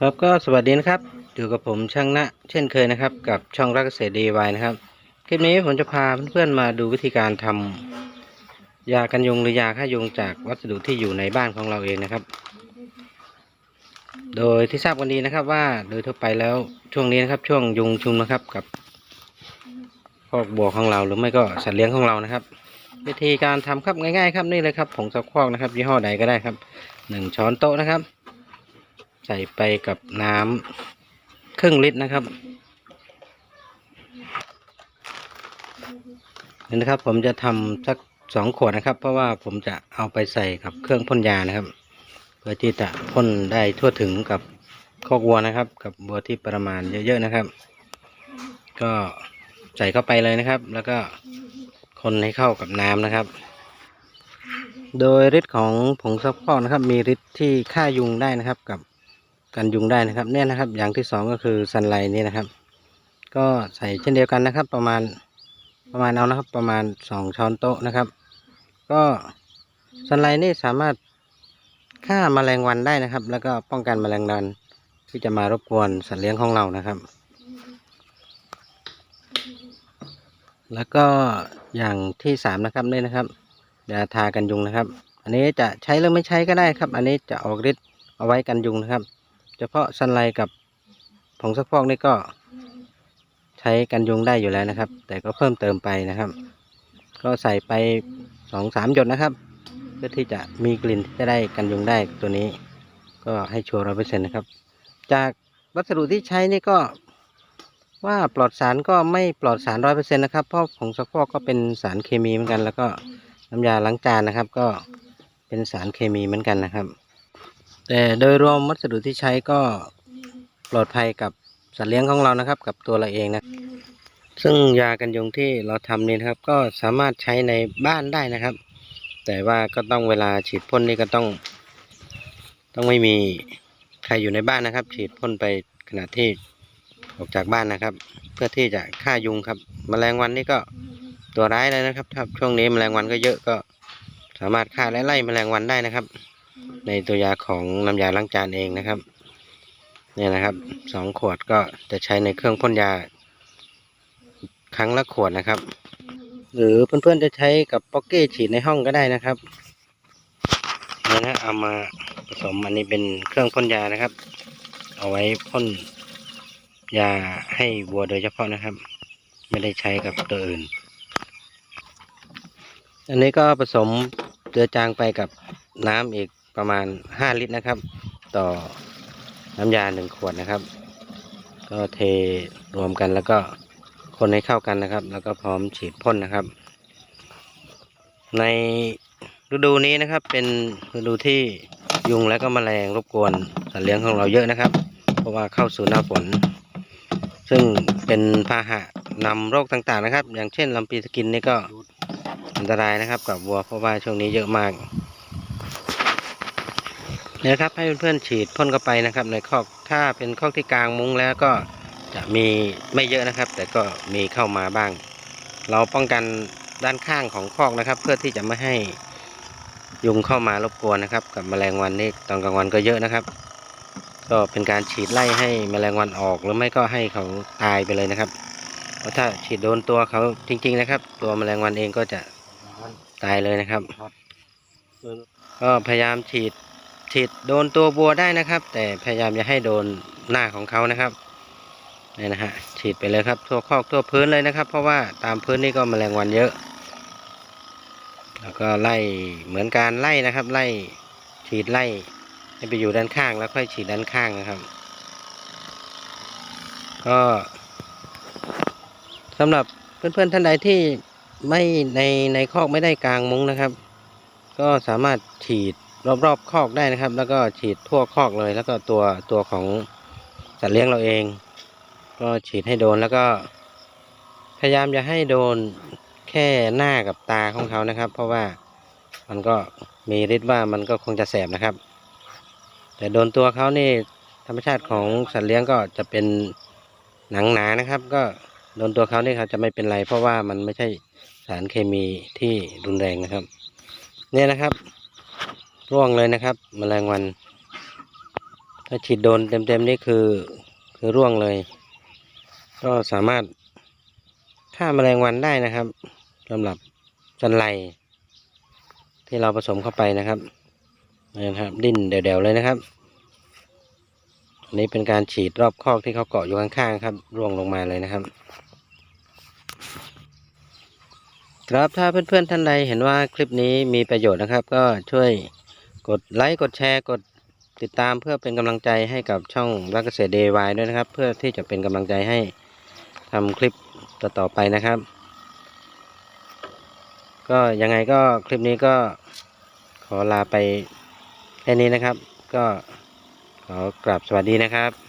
ครับก็สวัสดีนะครับ อยู่กับผมช่างณะเช่นเคยนะครับ กับช่องรักเกษตรดีวายนะครับ คลิปนี้ผมจะพาเพื่อนๆมาดูวิธีการทำยากันยุงหรือยาฆ่ายุงจากวัสดุที่อยู่ในบ้านของเราเองนะครับ โดยที่ทราบกันดีนะครับว่าโดยทั่วไปแล้วช่วงนี้นะครับ ช่วงยุงชุมนะครับกับคอกบัวของเราหรือไม่ก็สัตว์เลี้ยงของเรานะครับ วิธีการทำครับง่ายๆ ครับนี่เลยครับผงซักฟอกนะครับยี่ห้อใดก็ได้ครับหนึ่งช้อนโต๊ะนะครับ ใส่ไปกับน้ำครึ่งลิตรนะครับนี่นะครับผมจะทำสักสองขวดนะครับ เพราะว่าผมจะเอาไปใส่กับเครื่องพ่นยานะครับ เพื่อที่จะพ่นได้ทั่วถึงกับคอกวัวนะครับ กับวัวที่ประมาณเยอะๆนะครับ ก็ใส่เข้าไปเลยนะครับ แล้วก็คนให้เข้ากับน้ำนะครับ โดยฤทธิ์ของผงซักฟอกนะครับ มีฤทธิ์ที่ฆ่ายุงได้นะครับกับ กันยุงได้นะครับเนี่ยนะครับ อย่างที่สองก็คือซันไลนี่นะครับ ก็ใส่เช่นเดียวกันนะครับ ประมาณประมาณเอานะครับ ประมาณสองช้อนโต๊ะนะครับ ก็ซันไลนี่สามารถฆ่าแมลงวันได้นะครับ แล้วก็ป้องกันแมลงวันที่จะมารบกวนสัตว์เลี้ยงของเรานะครับ แล้วก็อย่างที่สามนะครับนี่นะครับยาทากันยุงนะครับ อันนี้จะใช้หรือไม่ใช้ก็ได้ครับ อันนี้จะออกฤทธิ์เอาไว้กันยุงนะครับ เฉพาะซันไลกับผงซักฟอกนี่ก็ใช้กันยุงได้อยู่แล้วนะครับ แต่ก็เพิ่มเติมไปนะครับ ก็ใส่ไปสองสามหยดนะครับ เพื่อที่จะมีกลิ่นที่จะได้กันยุงได้ตัวนี้ ก็ให้ชัวร์ร้อยเปอร์เซ็นต์นะครับ จากวัสดุที่ใช้นี่ก็ว่าปลอดสารก็ไม่ปลอดสารร้อยเปอร์เซ็นต์นะครับเพราะผงซักฟอกก็เป็นสารเคมีเหมือนกัน แล้วก็น้ำยาล้างจานนะครับ ก็เป็นสารเคมีเหมือนกันนะครับ แต่โดยรวมวัสดุที่ใช้ก็ปลอดภัยกับสัตว์เลี้ยงของเรานะครับ กับตัวเราเองนะ ซึ่งยากันยุงที่เราทำนี่นะครับ ก็สามารถใช้ในบ้านได้นะครับ แต่ว่าก็ต้องเวลาฉีดพ่นนี่ก็ต้อง ต้องไม่มีใครอยู่ในบ้านนะครับ ฉีดพ่นไปขณะที่ออกจากบ้านนะครับ เพื่อที่จะฆ่ายุงครับแมลงวันนี่ก็ตัวร้ายเลยนะครับ ถ้าช่วงนี้แมลงวันก็เยอะก็สามารถฆ่าและไล่แมลงวันได้นะครับ ในตัวยาของน้ำยาล้างจานเองนะครับเนี่ยนะครับสองขวดก็จะใช้ในเครื่องพ่นยา ครั้งละขวดนะครับ หรือเพื่อนๆจะใช้กับป๊อกเก้ฉีดในห้องก็ได้นะครับเนี่ยนะเอามาผสมอันนี้เป็นเครื่องพ่นยานะครับ เอาไว้พ่นยาให้วัวโดยเฉพาะนะครับ ไม่ได้ใช้กับตัวอื่น อันนี้ก็ผสมเจือจางไปกับน้ำอีก ประมาณ 5 ลิตรนะครับ ต่อน้ำยาหนึ่งขวดนะครับ ก็เทรวมกันแล้วก็คนให้เข้ากันนะครับ แล้วก็พร้อมฉีดพ่นนะครับ ในฤดูนี้นะครับ เป็นฤดูที่ยุงและก็แมลงรบกวนสัตว์เลี้ยงของเราเยอะนะครับ เพราะว่าเข้าสู่หน้าฝน ซึ่งเป็นพาหะนำโรคต่างๆนะครับ อย่างเช่นลำปีสกินนี่ก็อันตรายนะครับ กับวัวเพราะว่าช่วงนี้เยอะมาก เนี่ยนะครับให้เพื่อนๆฉีดพ่นเข้าไปนะครับ ในคอกถ้าเป็นคอกที่กลางมุ้งแล้วก็จะมีไม่เยอะนะครับ แต่ก็มีเข้ามาบ้าง เราป้องกันด้านข้างของคอกนะครับ เพื่อที่จะไม่ให้ยุงเข้ามารบกวนนะครับ กับแมลงวันนี่ตอนกลางวันก็เยอะนะครับ ก็เป็นการฉีดไล่ให้แมลงวันออกหรือไม่ก็ให้เขาตายไปเลยนะครับ เพราะถ้าฉีดโดนตัวเขาจริง ๆนะครับ ตัวแมลงวันเองก็จะตายเลยนะครับก็พยายามฉีด ฉีดโดนตัวบัวได้นะครับ แต่พยายามอย่าให้โดนหน้าของเขานะครับนี่นะฮะฉีดไปเลยครับทั่วคอกทั่วพื้นเลยนะครับ เพราะว่าตามพื้นนี่ก็แมลงวันเยอะ แล้วก็ไล่เหมือนการไล่นะครับ ไล่ฉีดไล่ให้ไปอยู่ด้านข้างแล้วค่อยฉีดด้านข้างนะครับ ก็สำหรับเพื่อนๆท่านใดที่ไม่ในในคอกไม่ได้กลางมุ้งนะครับ ก็สามารถฉีด รอบๆคอกได้นะครับ แล้วก็ฉีดทั่วคอกเลย แล้วก็ตัวตัวของสัตว์เลี้ยงเราเอง ก็ฉีดให้โดนแล้วก็ พยายามอย่าให้โดนแค่หน้ากับตาของเขานะครับ เพราะว่ามันก็มีฤทธิ์ว่ามันก็คงจะแสบนะครับ แต่โดนตัวเขานี่ธรรมชาติของสัตว์เลี้ยงก็จะเป็นหนังหนานะครับ ก็โดนตัวเขานี่เขาจะไม่เป็นไร เพราะว่ามันไม่ใช่สารเคมีที่รุนแรงนะครับ เนี่ยนะครับ ร่วงเลยนะครับแมลงวัน ถ้าฉีดโดนเต็มๆนี่คือคือร่วงเลย ก็สามารถฆ่าแมลงวันได้นะครับสำหรับจันไรที่เราผสมเข้าไปนะครับนี่นะครับ ดิ้นเดี่ยวๆเลยนะครับ อันนี้เป็นการฉีดรอบคอกที่เขาเกาะอยู่ข้างๆครับร่วงลงมาเลยนะครับ ครับถ้าเพื่อนๆท่านใดเห็นว่าคลิปนี้มีประโยชน์นะครับ ก็ช่วย กดไลค์กดแชร์กดติดตามเพื่อเป็นกำลังใจให้กับช่องรักเกษตรเดวายด้วยนะครับ เพื่อที่จะเป็นกำลังใจให้ทำคลิปต่อๆไปนะครับ ก็ยังไงก็คลิปนี้ก็ขอลาไปแค่นี้นะครับ ก็ขอกราบสวัสดีนะครับ